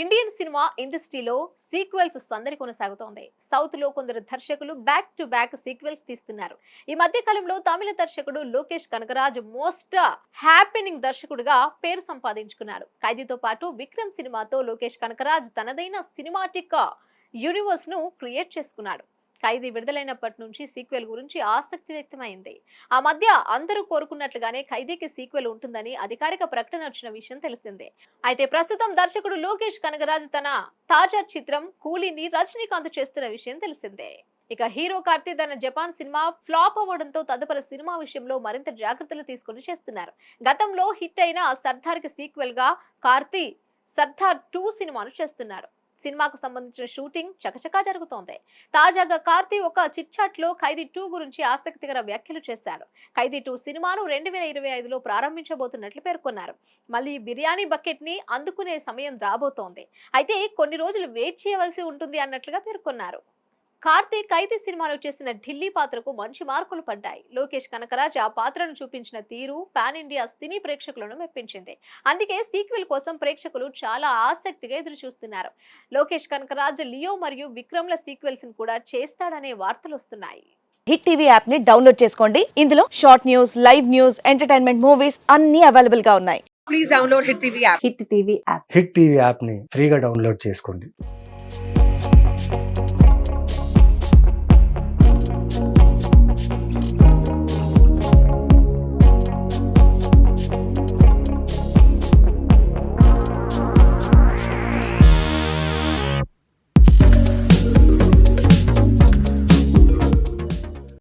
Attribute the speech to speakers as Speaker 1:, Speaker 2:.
Speaker 1: Indian cinema ఇండస్ట్రీలో sequels సందడి కొనసాగుతోంది. సౌత్లో కొందరు దర్శకులు బ్యాక్ టు బ్యాక్ సీక్వెల్స్ తీస్తున్నారు. ఈ మధ్య కాలంలో తమిళ దర్శకుడు లోకేష్ కనకరాజ్ మోస్ట్ హ్యాపెనింగ్ దర్శకుడిగా పేరు సంపాదించుకున్నాడు. ఖైదీతో పాటు విక్రమ్ సినిమాతో లోకేష్ కనకరాజ్ తనదైన సినిమాటిక్ యూనివర్స్ను క్రియేట్ చేసుకున్నాడు. ఖైదీ విడుదలైనప్పటి నుంచి సీక్వెల్ గురించి ఆసక్తి వ్యక్తమైంది. ఆ మధ్య అందరూ కోరుకున్నట్లుగానే ఖైదీకి సీక్వెల్ ఉంటుందని అధికారిక ప్రకటన వచ్చిన విషయం తెలిసిందే. అయితే ప్రస్తుతం దర్శకుడు లోకేష్ కనగరాజ్ తన తాజా చిత్రం కూలీని రజనీకాంత్ చేస్తున్న విషయం తెలిసిందే. ఇక హీరో కార్తీ తన జపాన్ సినిమా ఫ్లాప్ అవ్వడంతో తదుపరి సినిమా విషయంలో మరింత జాగ్రత్తలు తీసుకుని చేస్తున్నారు. గతంలో హిట్ అయిన సర్దార్కి సీక్వెల్గా కార్తీ సర్దార్ టూ సినిమాను చేస్తున్నారు. సినిమాకు సంబంధించిన షూటింగ్ చకచకా జరుగుతోంది. తాజాగా కార్తీ ఒక చిట్చాట్లో ఖైదీ టూ గురించి ఆసక్తికర వ్యాఖ్యలు చేశారు. ఖైదీ టూ సినిమాను రెండు వేల ఇరవై ఐదులో ప్రారంభించబోతున్నట్లు పేర్కొన్నారు. మళ్ళీ బిర్యానీ బకెట్ని అందుకునే సమయం రాబోతోంది. అయితే కొన్ని రోజులు వెయిట్ చేయవలసి ఉంటుంది అన్నట్లుగా పేర్కొన్నారు. కార్తీక్ ఖైదీ సినిమాలో చేసిన ఢిల్లీ పాత్రకు మంచి మార్కులు పడ్డాయి. లోకేష్ కనకరాజ్ ఆ పాత్రను చూపించిన తీరు పాన్ ఇండియా సినీ ప్రేక్షకులను మెప్పించింది. అందుకే సీక్వెల్ కోసం ప్రేక్షకులు చాలా ఆసక్తిగా ఎదురు చూస్తున్నారు. లోకేష్ కనకరాజ్ లియో మరియు విక్రమ్ల సీక్వెల్స్ కూడా చేస్తాడనే వార్తలు వస్తున్నాయి.
Speaker 2: హిట్ టీవీ యాప్ని డౌన్లోడ్ చేసుకోండి. ఇందులో short news live news entertainment movies అన్ని అవైలబుల్గా ఉన్నాయి.
Speaker 3: please download Hit TV app.
Speaker 2: Hit TV app.
Speaker 4: Hit TV యాప్ని ఫ్రీగా డౌన్లోడ్ చేసుకోండి.